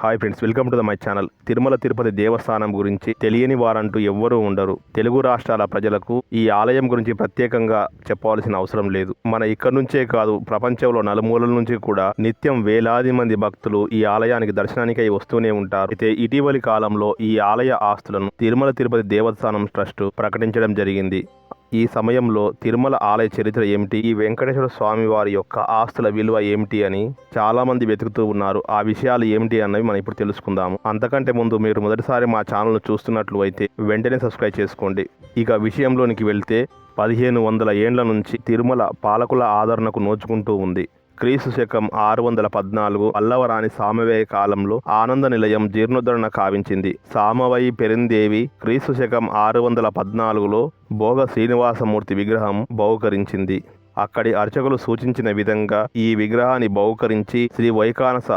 Hi friends welcome to the my channel Tirumala Tirupati Devasthanam గురించి తెలియని వారంటూ ఎవ్వరూ ఉండరు. తెలుగు రాష్ట్రాల ప్రజలకు ఈ ఆలయం గురించి ప్రత్యేకంగా చెప్పాల్సిన అవసరం లేదు. మన ఇక్కడ నుంచే కాదు ప్రపంచంలో నలుమూలల నుంచి కూడా నిత్యం వేలాది మంది భక్తులు ఈ ఆలయానికి దర్శనానికై వస్తూనే ఉంటారు. అయితే ఇటీవలి కాలంలో ఈ ఆలయ ఆస్తులను తిరుమల తిరుపతి దేవస్థానం ట్రస్ట్ ప్రకటించడం జరిగింది. ఈ సమయంలో తిరుమల ఆలయ చరిత్ర ఏమిటి? ఈ వెంకటేశ్వర స్వామి వారి యొక్క ఆస్తుల విలువ ఏమిటి అని చాలామంది వెతుకుతూ ఉన్నారు. ఆ విషయాలు ఏమిటి అన్నవి మనం ఇప్పుడు తెలుసుకుందాము. అంతకంటే ముందు మీరు మొదటిసారి మా ఛానల్ను చూస్తున్నట్లు అయితే వెంటనే సబ్స్క్రైబ్ చేసుకోండి. ఇక విషయంలోనికి వెళ్తే పదిహేను వందల ఏండ్ల నుంచి తిరుమల పాలకుల ఆదరణకు నోచుకుంటూ ఉంది. క్రీస్తు శకం ఆరు వందల పద్నాలుగు పల్లవరాణి సామవేయ కాలంలో ఆనంద నిలయం జీర్ణోద్ధరణ కావించింది. సామవయి పెరిందేవి క్రీస్తు శకం ఆరు వందల పద్నాలుగులో భోగ శ్రీనివాసమూర్తి విగ్రహం బహుకరించింది. అక్కడి అర్చకులు సూచించిన విధంగా ఈ విగ్రహాన్ని బహుకరించి శ్రీ వైకానస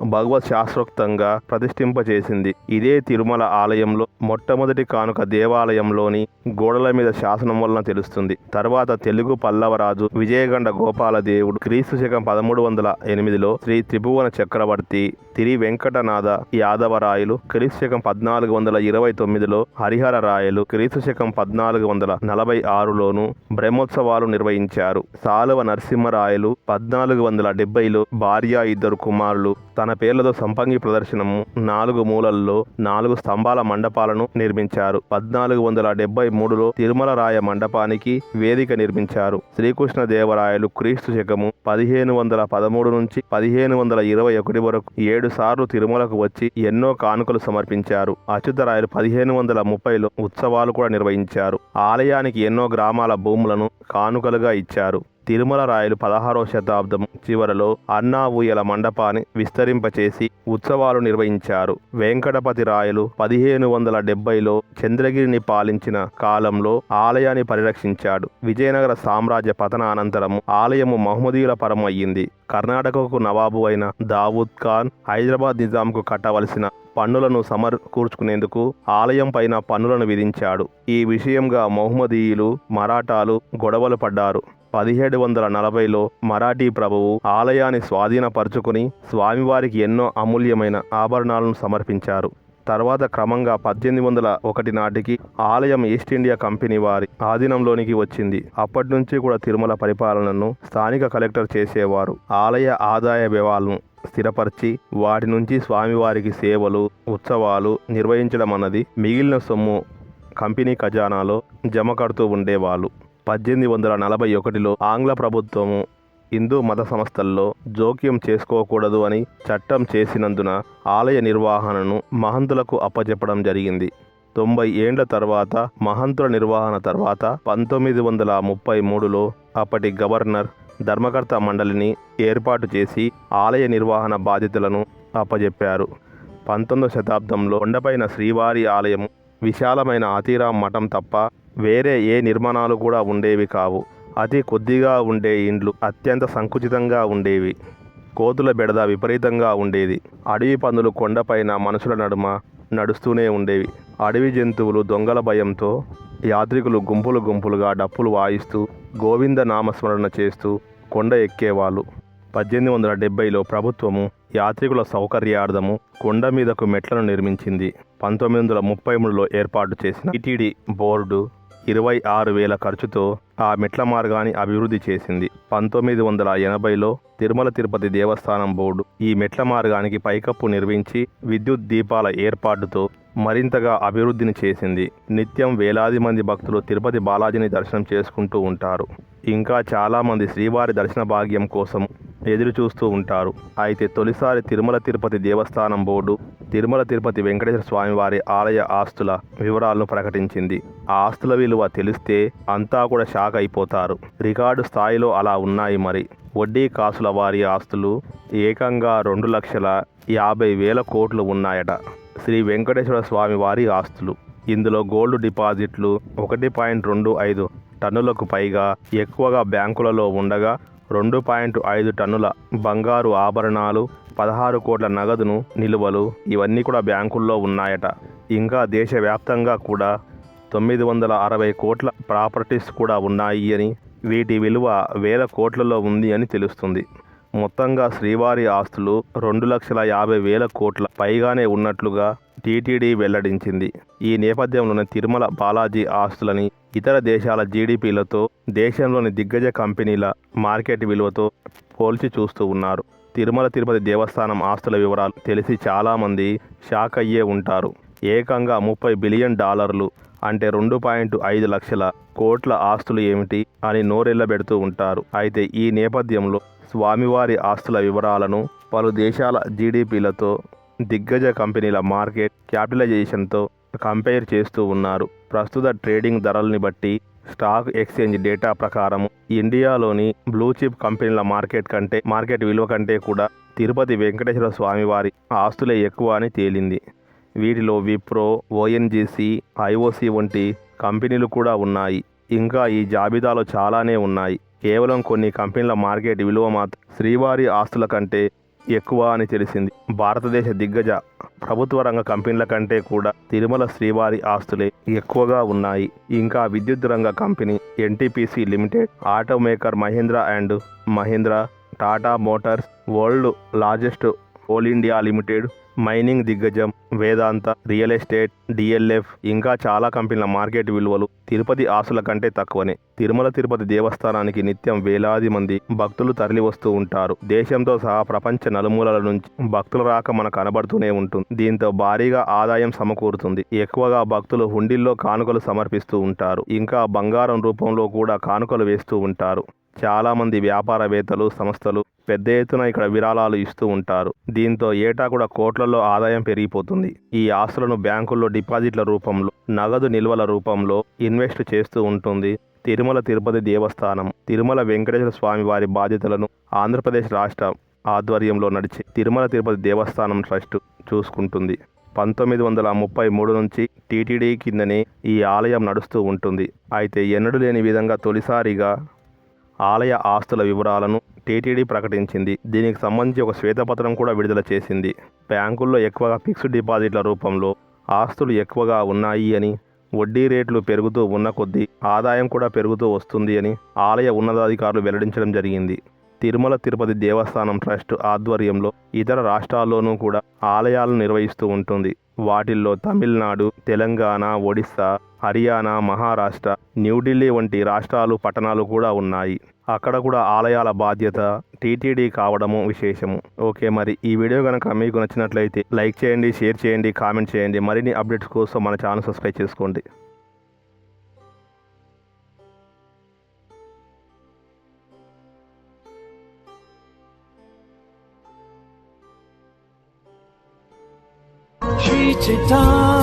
భగవత్ శాస్త్రోక్తంగా ప్రతిష్ఠింపజేసింది ఇదే తిరుమల ఆలయంలో మొట్టమొదటి కానుక దేవాలయంలోని గోడల మీద శాసనం వలన తెలుస్తుంది. తర్వాత తెలుగు పల్లవరాజు విజయగండ గోపాలదేవుడు క్రీస్తు శకం పదమూడు వందల ఎనిమిదిలో శ్రీ త్రిభువన చక్రవర్తి తిరి వెంకటనాథ యాదవరాయలు క్రీస్తు శకం పద్నాలుగు వందల ఇరవై తొమ్మిదిలో హరిహర రాయలు క్రీస్తు శకం పద్నాలుగు వందల నలభై ఆరులోను బ్రహ్మోత్సవాలు నిర్వహించారు. సాలువ నరసింహరాయలు పద్నాలుగు వందల డెబ్బైలో భార్య ఇద్దరు కుమారులు తన పేర్లతో సంపంగి ప్రదర్శనము నాలుగు మూలల్లో నాలుగు స్తంభాల మండపాలను నిర్మించారు. పద్నాలుగు వందల డెబ్బై మూడులో తిరుమల రాయ మండపానికి వేదిక నిర్మించారు. శ్రీకృష్ణ దేవరాయలు క్రీస్తు శకము పదిహేను వందల పదమూడు నుంచి పదిహేను వందల ఇరవై ఒకటి వరకు ఏడు సార్లు తిరుమలకు వచ్చి ఎన్నో కానుకలు సమర్పించారు. అచ్యుతరాయలు పదిహేను వందల ముప్పైలో ఉత్సవాలు కూడా నిర్వహించారు. ఆలయానికి ఎన్నో గ్రామాల భూములను కానుకలుగా ఇచ్చారు. తిరుమల రాయలు పదహారవ శతాబ్దం చివరలో అన్నా ఊయల మండపాన్ని విస్తరింపచేసి ఉత్సవాలు నిర్వహించారు. వెంకటపతి రాయలు పదిహేను వందల డెబ్బైలో చంద్రగిరిని పాలించిన కాలంలో ఆలయాన్ని పరిరక్షించాడు. విజయనగర సామ్రాజ్య పతన అనంతరం ఆలయము మహమ్మదీయుల పరం అయ్యింది. కర్ణాటకకు నవాబు అయిన దావూద్ ఖాన్ హైదరాబాద్ నిజాంకు కట్టవలసిన పన్నులను సమర్కూర్చుకునేందుకు ఆలయం పైన పన్నులను విధించాడు. ఈ విషయంగా మహమ్మదీయులు మరాఠాలు గొడవలు పడ్డారు. పదిహేడు వందల నలభైలో మరాఠీ ప్రభువు ఆలయాన్ని స్వాధీనపరుచుకుని స్వామివారికి ఎన్నో అమూల్యమైన ఆభరణాలను సమర్పించారు. తర్వాత క్రమంగా పద్దెనిమిది వందల ఒకటి నాటికి ఆలయం ఈస్ట్ ఇండియా కంపెనీ వారి ఆధీనంలోనికి వచ్చింది. అప్పటి నుంచి కూడా తిరుమల పరిపాలనను స్థానిక కలెక్టర్ చేసేవారు. ఆలయ ఆదాయ వ్యయాలను స్థిరపరిచి వాటి నుంచి స్వామివారికి సేవలు ఉత్సవాలు నిర్వహించడం అన్నది మిగిలిన సొమ్ము కంపెనీ ఖజానాలో జమ కడుతూ ఉండేవాళ్ళు. పద్దెనిమిది వందల నలభై ఒకటిలో ఆంగ్ల ప్రభుత్వము హిందూ మత సంస్థల్లో జోక్యం చేసుకోకూడదు అని చట్టం చేసినందున ఆలయ నిర్వహణను మహంతులకు అప్పచెప్పడం జరిగింది. తొంభై ఏండ్ల తర్వాత మహంతుల నిర్వహణ తర్వాత పంతొమ్మిది వందల ముప్పై మూడులో అప్పటి గవర్నర్ ధర్మకర్త మండలిని ఏర్పాటు చేసి ఆలయ నిర్వహణ బాధ్యతలను అప్పజెప్పారు. పంతొమ్మిదవ శతాబ్దంలో కొండపైన శ్రీవారి ఆలయం విశాలమైన ఆతిరాం మఠం తప్ప వేరే ఏ నిర్మాణాలు కూడా ఉండేవి కావు. అతి కొద్దిగా ఉండే ఇండ్లు అత్యంత సంకుచితంగా ఉండేవి. కోతుల బెడద విపరీతంగా ఉండేది. అడవి పందులు కొండపైన మనుషుల నడుమ నడుస్తూనే ఉండేవి. అడవి జంతువులు దొంగల భయంతో యాత్రికులు గుంపులు గుంపులుగా డప్పులు వాయిస్తూ గోవింద నామస్మరణ చేస్తూ కొండ ఎక్కేవాళ్ళు. పద్దెనిమిది వందల డెబ్బైలో ప్రభుత్వము యాత్రికుల సౌకర్యార్థము కొండ మీదకు మెట్లను నిర్మించింది. పంతొమ్మిది వందల ముప్పై మూడులో ఏర్పాటు చేసిన టీటీడీ బోర్డు ఇరవై ఆరు వేల ఖర్చుతో ఆ మెట్ల మార్గాన్ని అభివృద్ధి చేసింది. పంతొమ్మిది వందల ఎనభైలో తిరుమల తిరుపతి దేవస్థానం బోర్డు ఈ మెట్ల మార్గానికి పైకప్పు నిర్మించి విద్యుత్ దీపాల ఏర్పాటుతో మరింతగా అభివృద్ధిని చేసింది. నిత్యం వేలాది మంది భక్తులు తిరుపతి బాలాజీని దర్శనం చేసుకుంటూ ఉంటారు. ఇంకా చాలామంది శ్రీవారి దర్శన భాగ్యం కోసం ఎదురు చూస్తూ ఉంటారు. అయితే తొలిసారి తిరుమల తిరుపతి దేవస్థానం బోర్డు తిరుమల తిరుపతి వెంకటేశ్వర స్వామి వారి ఆలయ ఆస్తుల వివరాలను ప్రకటించింది. ఆ ఆస్తుల విలువ తెలిస్తే అంతా కూడా షాక్ అయిపోతారు. రికార్డు స్థాయిలో అలా ఉన్నాయి మరి. వడ్డీ కాసుల వారి ఆస్తులు ఏకంగా రెండు లక్షల యాభై వేల కోట్లు ఉన్నాయట. శ్రీ వెంకటేశ్వర స్వామి వారి ఆస్తులు. ఇందులో గోల్డ్ డిపాజిట్లు ఒకటి పాయింట్ రెండు ఐదు టన్నులకు పైగా ఎక్కువగా బ్యాంకులలో ఉండగా రెండు పాయింట్ ఐదు టన్నుల బంగారు ఆభరణాలు పదహారు కోట్ల నగదును నిలువలు ఇవన్నీ కూడా బ్యాంకుల్లో ఉన్నాయట. ఇంకా దేశవ్యాప్తంగా కూడా తొమ్మిది వందల అరవై కోట్ల ప్రాపర్టీస్ కూడా ఉన్నాయి అని వీటి విలువ వేల కోట్లలో ఉంది అని తెలుస్తుంది. మొత్తంగా శ్రీవారి ఆస్తులు రెండు లక్షల యాభై వేల కోట్ల పైగానే ఉన్నట్లుగా టీటీడీ వెల్లడించింది. ఈ నేపథ్యంలోనే తిరుమల బాలాజీ ఆస్తులని ఇతర దేశాల జీడిపిలతో దేశంలోని దిగ్గజ కంపెనీల మార్కెట్ విలువతో పోల్చి చూస్తూ ఉన్నారు. తిరుమల తిరుపతి దేవస్థానం ఆస్తుల వివరాలు తెలిసి చాలామంది షాక్ అయ్యే ఉంటారు. ఏకంగా ముప్పై బిలియన్ డాలర్లు అంటే రెండు పాయింట్ ఐదు లక్షల కోట్ల ఆస్తులు ఏమిటి అని నోరెళ్ళబెడుతూ ఉంటారు. అయితే ఈ నేపథ్యంలో స్వామివారి ఆస్తుల వివరాలను పలు దేశాల జీడిపిలతో దిగ్గజ కంపెనీల మార్కెట్ క్యాపిటలైజేషన్తో కంపేర్ చేస్తూ ఉన్నారు. ప్రస్తుత ట్రేడింగ్ ధరల్ని బట్టి స్టాక్ ఎక్స్చేంజ్ డేటా ప్రకారం ఇండియాలోని బ్లూ చిప్ కంపెనీల మార్కెట్ కంటే మార్కెట్ విలువ కంటే కూడా తిరుపతి వెంకటేశ్వర స్వామివారి ఆస్తులే ఎక్కువ అని తేలింది. వీటిలో విప్రో ఓఎన్జీసీ ఐఓసి వంటి కంపెనీలు కూడా ఉన్నాయి. ఇంకా ఈ జాబితాలో చాలానే ఉన్నాయి. కేవలం కొన్ని కంపెనీల మార్కెట్ విలువ మాత్రం శ్రీవారి ఆస్తుల కంటే ఎక్కువ అని తెలిసింది. భారతదేశ దిగ్గజ ప్రభుత్వ రంగ కంపెనీల కంటే కూడా తిరుమల శ్రీవారి ఆస్తులే ఎక్కువగా ఉన్నాయి. ఇంకా విద్యుత్ రంగ company NTPC limited auto maker Mahindra and Mahindra Tata Motors world largest coal India limited mining దిగ్గజం వేదాంత రియల్ ఎస్టేట్ డిఎల్ఎఫ్ ఇంకా చాలా కంపెనీల మార్కెట్ విలువలు తిరుపతి ఆస్తుల కంటే తక్కువనే. తిరుమల తిరుపతి దేవస్థానానికి నిత్యం వేలాది మంది భక్తులు తరలి వస్తూ ఉంటారు. దేశంతో సహా ప్రపంచ నలుమూలల నుంచి భక్తుల రాక మన కనబడుతూనే ఉంటుంది. దీంతో భారీగా ఆదాయం సమకూరుతుంది. ఎక్కువగా భక్తులు హుండీల్లో కానుకలు సమర్పిస్తూ ఉంటారు. ఇంకా బంగారం రూపంలో కూడా కానుకలు వేస్తూ ఉంటారు. చాలామంది వ్యాపారవేత్తలు సంస్థలు పెద్ద ఎత్తున ఇక్కడ విరాళాలు ఇస్తూ ఉంటారు. దీంతో ఏటా కూడా కోట్లలో ఆదాయం పెరిగిపోతుంది. ఈ ఆస్తులను బ్యాంకుల్లో డిపాజిట్ల రూపంలో నగదు నిల్వల రూపంలో ఇన్వెస్ట్ చేస్తూ ఉంటుంది. తిరుమల తిరుపతి దేవస్థానం తిరుమల వెంకటేశ్వర స్వామి వారి బాధ్యతలను ఆంధ్రప్రదేశ్ రాష్ట్ర ఆధ్వర్యంలో నడిచి తిరుమల తిరుపతి దేవస్థానం ట్రస్ట్ చూసుకుంటుంది. పంతొమ్మిది వందల ముప్పై మూడు నుంచి టీటీడీ కిందనే ఈ ఆలయం నడుస్తూ ఉంటుంది. అయితే ఎన్నడూ లేని విధంగా తొలిసారిగా ఆలయ ఆస్తుల వివరాలను టీటీడీ ప్రకటించింది. దీనికి సంబంధించి ఒక శ్వేతపత్రం కూడా విడుదల చేసింది. బ్యాంకుల్లో ఎక్కువగా ఫిక్స్డ్ డిపాజిట్ల రూపంలో ఆస్తులు ఎక్కువగా ఉన్నాయి అని వడ్డీ రేట్లు పెరుగుతూ ఉన్న కొద్దీ ఆదాయం కూడా పెరుగుతూ వస్తుంది అని ఆలయ ఉన్నతాధికారులు వెల్లడించడం జరిగింది. తిరుమల తిరుపతి దేవస్థానం ట్రస్ట్ ఆధ్వర్యంలో ఇతర రాష్ట్రాల్లోనూ కూడా ఆలయాలను నిర్వహిస్తూ ఉంటుంది. వాటిల్లో తమిళనాడు తెలంగాణ ఒడిస్సా హర్యానా మహారాష్ట్ర న్యూఢిల్లీ వంటి రాష్ట్రాలు పట్టణాలు కూడా ఉన్నాయి. అక్కడ కూడా ఆలయాల బాధ్యత టీటీడీ కావడము విశేషము. ఓకే మరి ఈ వీడియో కనుక మీకు నచ్చినట్లయితే లైక్ చేయండి షేర్ చేయండి కామెంట్ చేయండి. మరిన్ని అప్డేట్స్ కోసం మన ఛానల్ సబ్స్క్రైబ్ చేసుకోండి. 你知道。